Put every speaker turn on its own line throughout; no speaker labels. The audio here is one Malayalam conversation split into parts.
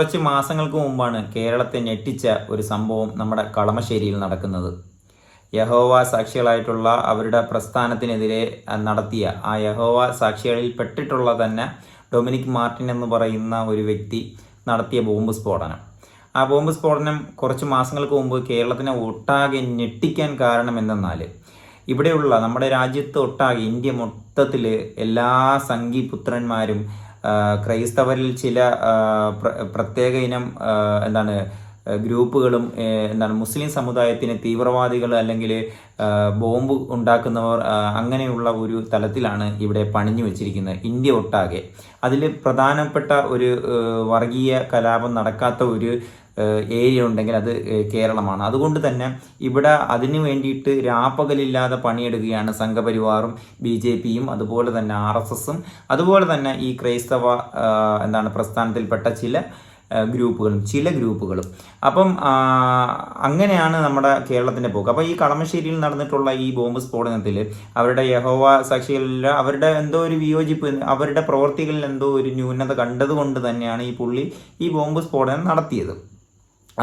കുറച്ച് മാസങ്ങൾക്ക് മുമ്പാണ് കേരളത്തെ ഞെട്ടിച്ച ഒരു സംഭവം നമ്മുടെ കളമശ്ശേരിയിൽ നടക്കുന്നത്. യഹോവ സാക്ഷികളായിട്ടുള്ള അവരുടെ പ്രസ്ഥാനത്തിനെതിരെ നടത്തിയ ആ യഹോവ സാക്ഷികളിൽ പെട്ടിട്ടുള്ള തന്നെ ഡൊമിനിക് മാർട്ടിൻ എന്ന് പറയുന്ന ഒരു വ്യക്തി നടത്തിയ ബോംബ് സ്ഫോടനം. ആ ബോംബ് സ്ഫോടനം കുറച്ച് മാസങ്ങൾക്ക് മുമ്പ് കേരളത്തിനെ ഒട്ടാകെ ഞെട്ടിക്കാൻ കാരണം എന്തെന്നാൽ ഇവിടെയുള്ള നമ്മുടെ രാജ്യത്ത് ഒട്ടാകെ ഇന്ത്യ മൊത്തത്തിൽ എല്ലാ സംഗീപുത്രന്മാരും ക്രൈസ്തവരിൽ ചില പ്രത്യേക ഇനം എന്താണ് ഗ്രൂപ്പുകളും എന്താണ് മുസ്ലിം സമുദായത്തിന് തീവ്രവാദികൾ അല്ലെങ്കിൽ ബോംബ് ഉണ്ടാക്കുന്നവർ അങ്ങനെയുള്ള ഒരു തലത്തിലാണ് ഇവിടെ പണിഞ്ഞു വെച്ചിരിക്കുന്നത്. ഇന്ത്യ ഒട്ടാകെ. അതിൽ പ്രധാനപ്പെട്ട ഒരു വർഗീയ കലാപം നടക്കാത്ത ഒരു ഏരിയ ഉണ്ടെങ്കിൽ അത് കേരളമാണ്. അതുകൊണ്ട് തന്നെ ഇവിടെ അതിനു വേണ്ടിയിട്ട് രാപ്പകലില്ലാതെ പണിയെടുക്കുകയാണ് സംഘപരിവാറും ബി ജെ പിയും അതുപോലെ തന്നെ ആർ എസ് എസും. അതുപോലെ തന്നെ ഈ ക്രൈസ്തവ എന്താണ് പ്രസ്ഥാനത്തിൽപ്പെട്ട ചില ഗ്രൂപ്പുകളും ചില ഗ്രൂപ്പുകളും. അപ്പം അങ്ങനെയാണ് നമ്മുടെ കേരളത്തിന്റെ പോക്ക്. അപ്പോൾ ഈ കളമശ്ശേരിയിൽ നടന്നിട്ടുള്ള ഈ ബോംബ് സ്ഫോടനത്തിൽ അവരുടെ യഹോവ സാക്ഷികളിൽ അവരുടെ എന്തോ ഒരു വിയോജിപ്പ് അവരുടെ പ്രവർത്തികളിൽ എന്തോ ഒരു ന്യൂനത കണ്ടതുകൊണ്ട് തന്നെയാണ് ഈ പുള്ളി ഈ ബോംബ് സ്ഫോടനം നടത്തിയത്.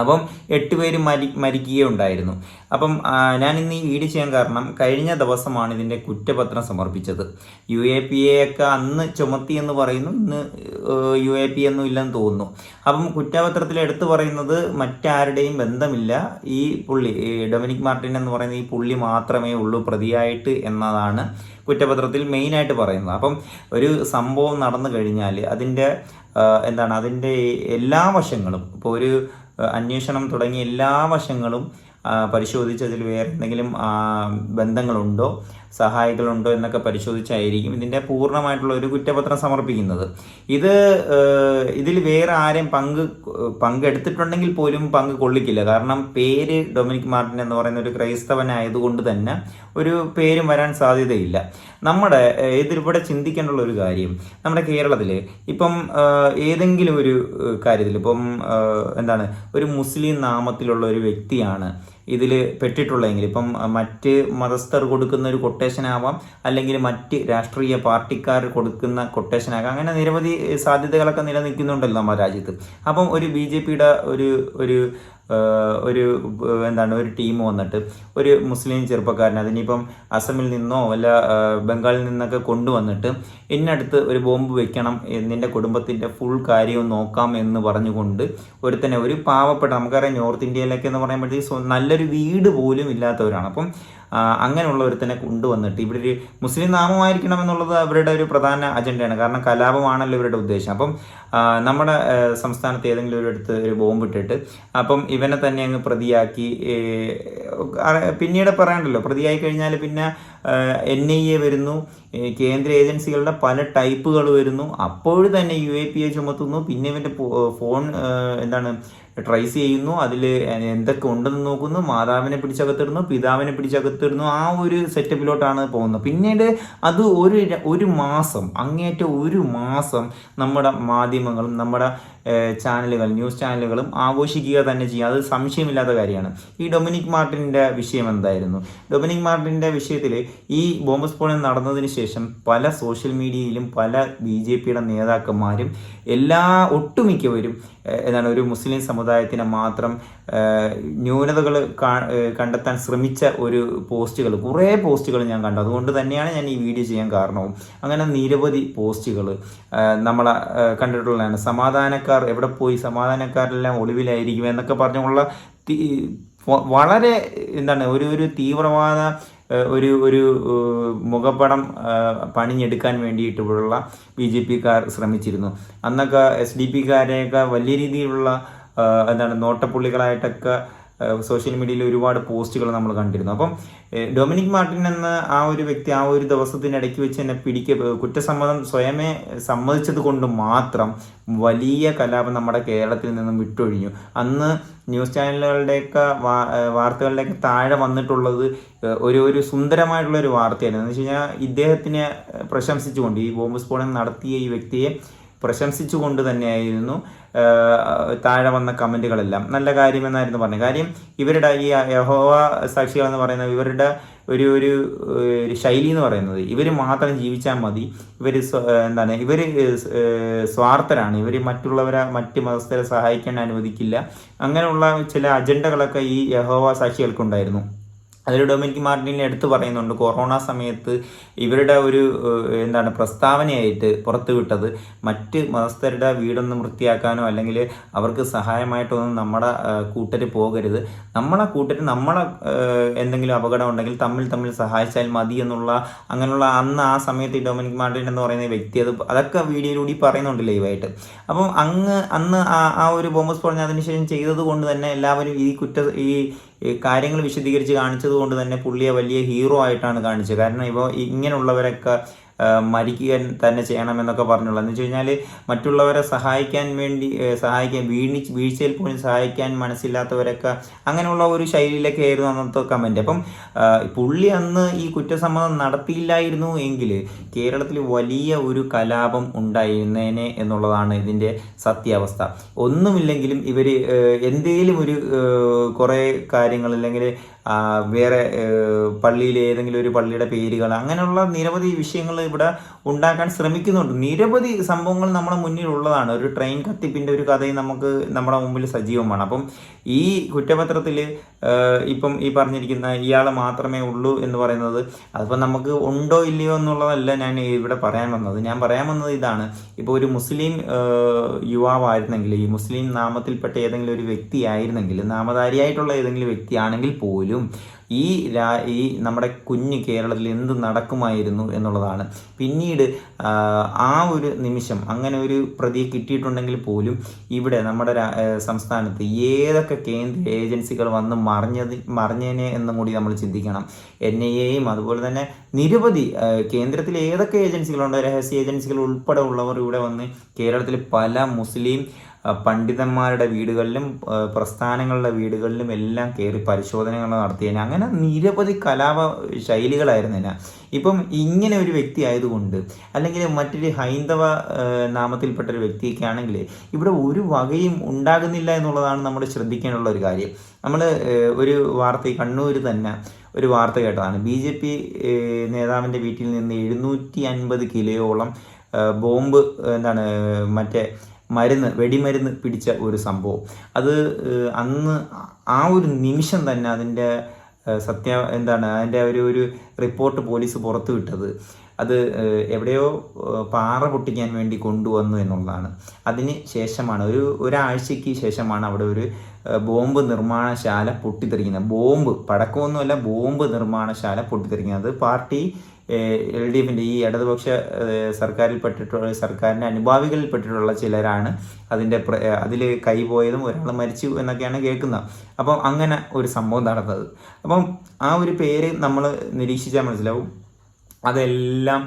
അപ്പം എട്ട് പേര് മരി മരിക്കുകയുണ്ടായിരുന്നു. അപ്പം ഞാൻ ഇന്ന് ഈ വീഡിയോ ചെയ്യാൻ കാരണം കഴിഞ്ഞ ദിവസമാണ് ഇതിന്റെ കുറ്റപത്രം സമർപ്പിച്ചത്. യു എ പി എ ഒക്കെ അന്ന് ചുമത്തി എന്ന് പറയുന്നു ഇന്ന് യു എ പി ഒന്നും ഇല്ലെന്ന് തോന്നുന്നു. അപ്പം കുറ്റപത്രത്തിൽ എടുത്തു പറയുന്നത് മറ്റാരുടെയും ബന്ധമില്ല. ഈ പുള്ളി ഡൊമിനിക് മാർട്ടിൻ എന്ന് പറയുന്ന ഈ പുള്ളി മാത്രമേ ഉള്ളൂ പ്രതിയായിട്ട് എന്നതാണ് കുറ്റപത്രത്തിൽ മെയിനായിട്ട് പറയുന്നത്. അപ്പം ഒരു സംഭവം നടന്നു കഴിഞ്ഞാൽ അതിന്റെ എന്താണ് അതിന്റെ എല്ലാ വശങ്ങളും ഇപ്പോൾ ഒരു അന്വേഷണം തുടങ്ങിയ എല്ലാ വശങ്ങളും പരിശോധിച്ച് പരിശോധിച്ചതിൽ വേറെ എന്തെങ്കിലും ബന്ധങ്ങളുണ്ടോ? സഹായികളുണ്ടോ എന്നൊക്കെ പരിശോധിച്ചായിരിക്കും ഇതിന്റെ പൂർണമായിട്ടുള്ള ഒരു കുറ്റപത്രം സമർപ്പിക്കുന്നത്. ഇത് ഇതിൽ വേറെ ആരെയും പങ്ക് പങ്കെടുത്തിട്ടുണ്ടെങ്കിൽ പോലും പങ്ക് കൊള്ളിക്കില്ല. കാരണം പേര് ഡൊമിനിക് മാർട്ടിൻ എന്ന് പറയുന്ന ഒരു ക്രൈസ്തവനായതുകൊണ്ട് തന്നെ ഒരു പേരും വരാൻ സാധ്യതയില്ല. നമ്മുടെ ഇതിലൂടെ ചിന്തിക്കേണ്ടുള്ള ഒരു കാര്യം നമ്മുടെ കേരളത്തിൽ ഇപ്പം ഏതെങ്കിലും ഒരു കാര്യത്തിൽ ഇപ്പം എന്താണ് ഒരു മുസ്ലിം നാമത്തിലുള്ള ഒരു വ്യക്തിയാണ് ഇതിൽ പെട്ടിട്ടുള്ളതെങ്കിൽ ഇപ്പം മറ്റ് മതസ്ഥർ കൊടുക്കുന്ന ഒരു കൊട്ടേഷൻ ആവാം അല്ലെങ്കിൽ മറ്റ് രാഷ്ട്രീയ പാർട്ടിക്കാർ കൊടുക്കുന്ന കൊട്ടേഷൻ ആകാം അങ്ങനെ നിരവധി സാധ്യതകളൊക്കെ നിലനിൽക്കുന്നുണ്ടല്ലോ നമ്മുടെ രാജ്യത്ത്. അപ്പം ഒരു ബി ജെ പിയുടെ ഒരു ഒരു ഒരു എന്താണ് ഒരു ടീം വന്നിട്ട് ഒരു മുസ്ലിം ചെറുപ്പക്കാരൻ അതിനിപ്പം അസമിൽ നിന്നോ അല്ല ബംഗാളിൽ നിന്നൊക്കെ കൊണ്ടുവന്നിട്ട് ഇന്നടുത്ത് ഒരു ബോംബ് വെക്കണം നിന്റെ കുടുംബത്തിന്റെ ഫുൾ കാര്യവും നോക്കാം എന്ന് പറഞ്ഞുകൊണ്ട് ഒരുത്തനെ ഒരു പാവപ്പെട്ട നമുക്കറിയാം നോർത്ത് ഇന്ത്യയിലൊക്കെ എന്ന് പറയുമ്പോഴത്തേക്ക് നല്ലൊരു വീട് പോലും ഇല്ലാത്തവരാണ്. അപ്പം അങ്ങനെയുള്ള ഒരുത്തനെ കൊണ്ടുവന്നിട്ട് ഇവിടെ ഒരു മുസ്ലിം നാമമായിരിക്കണം എന്നുള്ളത് അവരുടെ ഒരു പ്രധാന അജണ്ടയാണ്. കാരണം കലാപമാണല്ലോ ഇവരുടെ ഉദ്ദേശം. അപ്പം നമ്മുടെ സംസ്ഥാനത്ത് ഏതെങ്കിലും ഒരിടത്ത് ഒരു ബോംബ് ഇട്ടിട്ട് അപ്പം ഇവനെ തന്നെ അങ്ങ് പ്രതിയാക്കി പിന്നീട് പറയണ്ടല്ലോ പ്രതിയായി കഴിഞ്ഞാൽ പിന്നെ എൻ ഐ എ വരുന്നു. കേന്ദ്ര ഏജൻസികളുടെ പല ടൈപ്പുകൾ വരുന്നു. അപ്പോഴും തന്നെ യു എ പി എ ചുമത്തുന്നു. പിന്നെ ഇവന്റെ ഫോൺ എന്താണ് ട്രൈസ് ചെയ്യുന്നു. അതിൽ എന്തൊക്കെ ഉണ്ടെന്ന് നോക്കുന്നു. മാതാവിനെ പിടിച്ചകത്തിടുന്നു. പിതാവിനെ പിടിച്ചകത്തിടുന്നു. ആ ഒരു സെറ്റപ്പിലോട്ടാണ് പോകുന്നത്. പിന്നീട് അത് ഒരു ഒരു മാസം അങ്ങേറ്റ ഒരു മാസം നമ്മുടെ മാധ്യമങ്ങളും നമ്മുടെ ചാനലുകൾ ന്യൂസ് ചാനലുകളും ആഘോഷിക്കുക തന്നെ ചെയ്യുക അത് സംശയമില്ലാത്ത കാര്യമാണ്. ഈ ഡൊമിനിക് മാർട്ടിന്റെ വിഷയം എന്തായിരുന്നു? ഡൊമിനിക് മാർട്ടിന്റെ വിഷയത്തിൽ ഈ ബോംബ് സ്ഫോടനം നടന്നതിന് ശേഷം പല സോഷ്യൽ മീഡിയയിലും പല ബി ജെ പിയുടെ നേതാക്കന്മാരും എല്ലാ ഒട്ടുമിക്കവരും എന്താണ് ഒരു മുസ്ലിം സമുദായത്തിനെ മാത്രം ന്യൂനതകൾ കണ്ടെത്താൻ ശ്രമിച്ച ഒരു പോസ്റ്റുകൾ കുറേ പോസ്റ്റുകൾ ഞാൻ കണ്ടു. അതുകൊണ്ട് തന്നെയാണ് ഞാൻ ഈ വീഡിയോ ചെയ്യാൻ കാരണവും. അങ്ങനെ നിരവധി പോസ്റ്റുകൾ നമ്മൾ കണ്ടിട്ടുള്ളതാണ്. സമാധാനക്കാർ എവിടെ പോയി സമാധാനക്കാരെല്ലാം ഒളിവിലായിരിക്കും എന്നൊക്കെ പറഞ്ഞുള്ള വളരെ എന്താണ് ഒരു ഒരു തീവ്രവാദ ഒരു ഒരു മുഖപടം പണിഞ്ഞെടുക്കാൻ വേണ്ടിയിട്ടുള്ള ബി ജെ പിക്കാർ ശ്രമിച്ചിരുന്നു. അന്നൊക്കെ എസ് ഡി പിക്കാരെയൊക്കെ വലിയ രീതിയിലുള്ള എന്താണ് നോട്ടപ്പുള്ളികളായിട്ടൊക്കെ സോഷ്യൽ മീഡിയയിൽ ഒരുപാട് പോസ്റ്റുകൾ നമ്മൾ കണ്ടിരുന്നു. അപ്പം ഡൊമിനിക് മാർട്ടിൻ എന്ന ആ ഒരു വ്യക്തി ആ ഒരു ദിവസത്തിനിടയ്ക്ക് വെച്ച് തന്നെ പിടിക്ക കുറ്റസമ്മതം സ്വയമേ സമ്മതിച്ചത് കൊണ്ട് മാത്രം വലിയ കലാപം നമ്മുടെ കേരളത്തിൽ നിന്നും വിട്ടൊഴിഞ്ഞു. അന്ന് ന്യൂസ് ചാനലുകളുടെയൊക്കെ വാർത്തകളുടെയൊക്കെ താഴെ വന്നിട്ടുള്ളത് ഒരു ഒരു സുന്ദരമായിട്ടുള്ള ഒരു വാർത്തയായിരുന്നു. എന്ന് വെച്ച് കഴിഞ്ഞാൽ ഇദ്ദേഹത്തിനെ പ്രശംസിച്ചുകൊണ്ട് ഈ ബോംബ് സ്ഫോടനം നടത്തിയ ഈ വ്യക്തിയെ പ്രശംസിച്ചുകൊണ്ട് തന്നെയായിരുന്നു താഴെ വന്ന കമന്റുകളെല്ലാം നല്ല കാര്യമെന്നായിരുന്നു പറഞ്ഞത്. കാര്യം ഇവരുടെ ഈ യഹോവ സാക്ഷികളെന്ന് പറയുന്നത് ഇവരുടെ ഒരു ഒരു ഒരു ശൈലി എന്ന് പറയുന്നത് ഇവർ മാത്രം ജീവിച്ചാൽ മതി. ഇവർ എന്താണ് ഇവർ സ്വാർത്ഥരാണ്. ഇവർ മറ്റുള്ളവരെ മറ്റ് മതസ്ഥരെ സഹായിക്കാൻ അനുവദിക്കില്ല. അങ്ങനെയുള്ള ചില അജണ്ടകളൊക്കെ ഈ യഹോവ സാക്ഷികൾക്കുണ്ടായിരുന്നു. അതിൽ ഡൊമിനിക് മാർട്ടിനെ എടുത്തു പറയുന്നുണ്ട്. കൊറോണ സമയത്ത് ഇവരുടെ ഒരു എന്താണ് പ്രസ്താവനയായിട്ട് പുറത്തുവിട്ടത് മറ്റ് മതസ്ഥരുടെ വീടൊന്നും വൃത്തിയാക്കാനോ അല്ലെങ്കിൽ അവർക്ക് സഹായമായിട്ടൊന്നും നമ്മുടെ കൂട്ടർ പോകരുത്. നമ്മളെ കൂട്ടർ നമ്മളെ എന്തെങ്കിലും അപകടം ഉണ്ടെങ്കിൽ തമ്മിൽ തമ്മിൽ സഹായിച്ചാൽ മതി എന്നുള്ള അങ്ങനെയുള്ള അന്ന് ആ സമയത്ത് ഈ ഡൊമിനിക് മാർട്ടിൻ എന്ന് പറയുന്ന വ്യക്തി അത് അതൊക്കെ വീഡിയോയിലൂടെ പറയുന്നുണ്ട് ലൈവായിട്ട്. അപ്പം അങ്ങ് അന്ന് ആ ഒരു ബോംബ് സ്ഫോടനം അതിനുശേഷം ചെയ്തത് കൊണ്ട് തന്നെ എല്ലാവരും ഈ കുറ്റ ഈ കാര്യങ്ങൾ വിശദീകരിച്ച് കാണിച്ചത് കൊണ്ട് തന്നെ പുള്ളിയെ വലിയ ഹീറോ ആയിട്ടാണ് കാണിച്ചത്. കാരണം ഇപ്പോൾ ഇങ്ങനെയുള്ളവരൊക്കെ മരിക്കുക തന്നെ ചെയ്യണമെന്നൊക്കെ പറഞ്ഞുള്ളൂ. എന്ന് വെച്ച് കഴിഞ്ഞാൽ മറ്റുള്ളവരെ സഹായിക്കാൻ വേണ്ടി സഹായിക്കാൻ വീണി വീഴ്ചയിൽ പോലും സഹായിക്കാൻ മനസ്സില്ലാത്തവരൊക്കെ അങ്ങനെയുള്ള ഒരു ശൈലിയിലൊക്കെ ആയിരുന്നു അന്നത്തെ കമന്റ് അപ്പം പുള്ളി അന്ന് ഈ കുറ്റസമ്മതം നടത്തിയില്ലായിരുന്നു എങ്കിൽ കേരളത്തിൽ വലിയ ഒരു കലാപം ഉണ്ടായിരുന്നേനെ എന്നുള്ളതാണ് ഇതിന്റെ സത്യാവസ്ഥ. ഒന്നുമില്ലെങ്കിലും ഇവർ എന്തെങ്കിലും ഒരു കുറേ കാര്യങ്ങൾ അല്ലെങ്കിൽ വേറെ പള്ളിയിൽ ഏതെങ്കിലും ഒരു പള്ളിയുടെ പേരുകൾ അങ്ങനെയുള്ള നിരവധി വിഷയങ്ങൾ ഇവിടെ ഉണ്ടാക്കാൻ ശ്രമിക്കുന്നുണ്ട്. നിരവധി സംഭവങ്ങൾ നമ്മുടെ മുന്നിൽ ഉള്ളതാണ് ഒരു ട്രെയിൻ കത്തിപ്പിന്റെ ഒരു കഥയും നമുക്ക് നമ്മുടെ മുമ്പിൽ സജീവമാണ്. അപ്പം ഈ കുറ്റപത്രത്തിൽ ഇപ്പം ഈ പറഞ്ഞിരിക്കുന്ന ഇയാൾ മാത്രമേ ഉള്ളൂ എന്ന് പറയുന്നത് അതിപ്പോൾ നമുക്ക് ഉണ്ടോ ഇല്ലയോ എന്നുള്ളതല്ല ഞാൻ ഇവിടെ പറയാൻ വന്നത്. ഞാൻ പറയാൻ വന്നത് ഇതാണ്. ഇപ്പോൾ ഒരു മുസ്ലിം യുവാവായിരുന്നെങ്കിൽ ഈ മുസ്ലിം നാമത്തിൽപ്പെട്ട ഏതെങ്കിലും ഒരു വ്യക്തിയായിരുന്നെങ്കിൽ നാമധാരിയായിട്ടുള്ള ഏതെങ്കിലും വ്യക്തിയാണെങ്കിൽ പോലും ഈ രാ ഈ നമ്മുടെ കുഞ്ഞ് കേരളത്തിൽ എന്ത് നടക്കുമായിരുന്നു എന്നുള്ളതാണ്. പിന്നീട് ആ ഒരു നിമിഷം അങ്ങനെ ഒരു പ്രതിയെ കിട്ടിയിട്ടുണ്ടെങ്കിൽ പോലും ഇവിടെ നമ്മുടെ സംസ്ഥാനത്ത് ഏതൊക്കെ കേന്ദ്ര ഏജൻസികൾ വന്ന് മറിഞ്ഞത് മറിഞ്ഞേനെ എന്നും കൂടി നമ്മൾ ചിന്തിക്കണം. എൻ ഐ എയും അതുപോലെ തന്നെ നിരവധി കേന്ദ്രത്തിൽ ഏതൊക്കെ ഏജൻസികളുണ്ട് രഹസ്യ ഏജൻസികൾ ഉൾപ്പെടെ ഉള്ളവർ ഇവിടെ വന്ന് കേരളത്തിൽ പല മുസ്ലിം പണ്ഡിതന്മാരുടെ വീടുകളിലും പ്രസ്ഥാനങ്ങളുടെ വീടുകളിലും എല്ലാം കയറി പരിശോധനകൾ നടത്തിയതിന് അങ്ങനെ നിരവധി കലാപ ശൈലികളായിരുന്നു ഇപ്പം ഇങ്ങനെ ഒരു വ്യക്തി ആയതുകൊണ്ട് അല്ലെങ്കിൽ മറ്റൊരു ഹൈന്ദവ നാമത്തിൽപ്പെട്ട ഒരു വ്യക്തിയൊക്കെ ആണെങ്കിൽ ഇവിടെ ഒരു വകയും ഉണ്ടാകുന്നില്ല എന്നുള്ളതാണ് നമ്മൾ ശ്രദ്ധിക്കാനുള്ള ഒരു കാര്യം. നമ്മൾ ഒരു വാർത്ത കണ്ണൂർ തന്നെ ഒരു വാർത്ത കേട്ടതാണ്. ബി ജെ പി നേതാവിന്റെ വീട്ടിൽ നിന്ന് എഴുന്നൂറ്റി അൻപത് കിലോയോളം ബോംബ് എന്താണ് മറ്റേ മരുന്ന് വെടിമരുന്ന് പിടിച്ച ഒരു സംഭവം. അത് അന്ന് ആ ഒരു നിമിഷം തന്നെ അതിന്റെ സത്യ എന്താണ് അതിന്റെ ഒരു ഒരു റിപ്പോർട്ട് പോലീസ് പുറത്തു വിട്ടത്. അത് എവിടെയോ പാറ പൊട്ടിക്കാൻ വേണ്ടി കൊണ്ടുവന്നു എന്നുള്ളതാണ്. അതിന് ശേഷമാണ് ഒരു ഒരാഴ്ചയ്ക്ക് ശേഷമാണ് അവിടെ ഒരു ബോംബ് നിർമ്മാണശാല പൊട്ടിത്തെറിക്കുന്നത്. ബോംബ് പടക്കമൊന്നുമല്ല ബോംബ് നിർമ്മാണശാല പൊട്ടിത്തെറിക്കുന്നത്. പാർട്ടി എൽ ഡി എഫിന്റെ ഈ ഇടതുപക്ഷ സർക്കാരിൽ പെട്ടിട്ടുള്ള സർക്കാരിന്റെ അനുഭാവികളിൽ പെട്ടിട്ടുള്ള ചിലരാണ് അതിന്റെ അതിൽ കൈപോയതും ഒരാൾ മരിച്ചു എന്നൊക്കെയാണ് കേൾക്കുന്നത്. അപ്പം അങ്ങനെ ഒരു സംഭവം നടന്നത്. അപ്പം ആ ഒരു പേര് നമ്മൾ നിരീക്ഷിച്ചാൽ മനസ്സിലാവും. അതെല്ലാം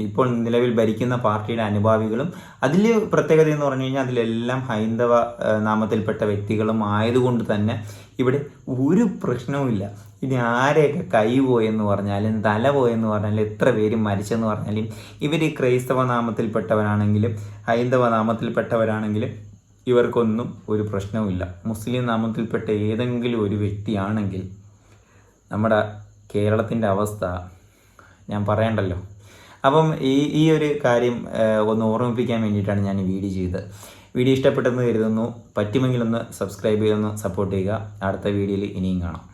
ഇപ്പോൾ നിലവിൽ ഭരിക്കുന്ന പാർട്ടിയുടെ അനുഭാവികളും അതിൽ പ്രത്യേകത എന്ന് പറഞ്ഞു കഴിഞ്ഞാൽ അതിലെല്ലാം ഹൈന്ദവ നാമത്തിൽപ്പെട്ട വ്യക്തികളും ആയതുകൊണ്ട് തന്നെ ഇവിടെ ഒരു പ്രശ്നവുമില്ല ഇനി ആരെയൊക്കെ കൈ പോയെന്ന് പറഞ്ഞാലും തല പോയെന്ന് പറഞ്ഞാലും എത്ര പേര് മരിച്ചെന്ന് പറഞ്ഞാലും ഇവർ ഈ ക്രൈസ്തവ നാമത്തിൽപ്പെട്ടവരാണെങ്കിലും ഹൈന്ദവ നാമത്തിൽപ്പെട്ടവരാണെങ്കിലും ഇവർക്കൊന്നും ഒരു പ്രശ്നവുമില്ല മുസ്ലിം നാമത്തിൽപ്പെട്ട ഏതെങ്കിലും ഒരു വ്യക്തിയാണെങ്കിൽ നമ്മുടെ കേരളത്തിന്റെ അവസ്ഥ ഞാൻ പറയണ്ടല്ലോ. അപ്പം ഈ ഈ ഒരു കാര്യം ഒന്ന് ഓർമ്മിപ്പിക്കാൻ വേണ്ടിയിട്ടാണ് ഞാൻ ഈ വീഡിയോ ചെയ്തത്. വീഡിയോ ഇഷ്ടപ്പെട്ടെന്ന് കരുതുന്നു. പറ്റുമെങ്കിൽ ഒന്ന് സബ്സ്ക്രൈബ് ചെയ്തൊന്ന് സപ്പോർട്ട് ചെയ്യുക. അടുത്ത വീഡിയോയിൽ ഇനിയും കാണാം.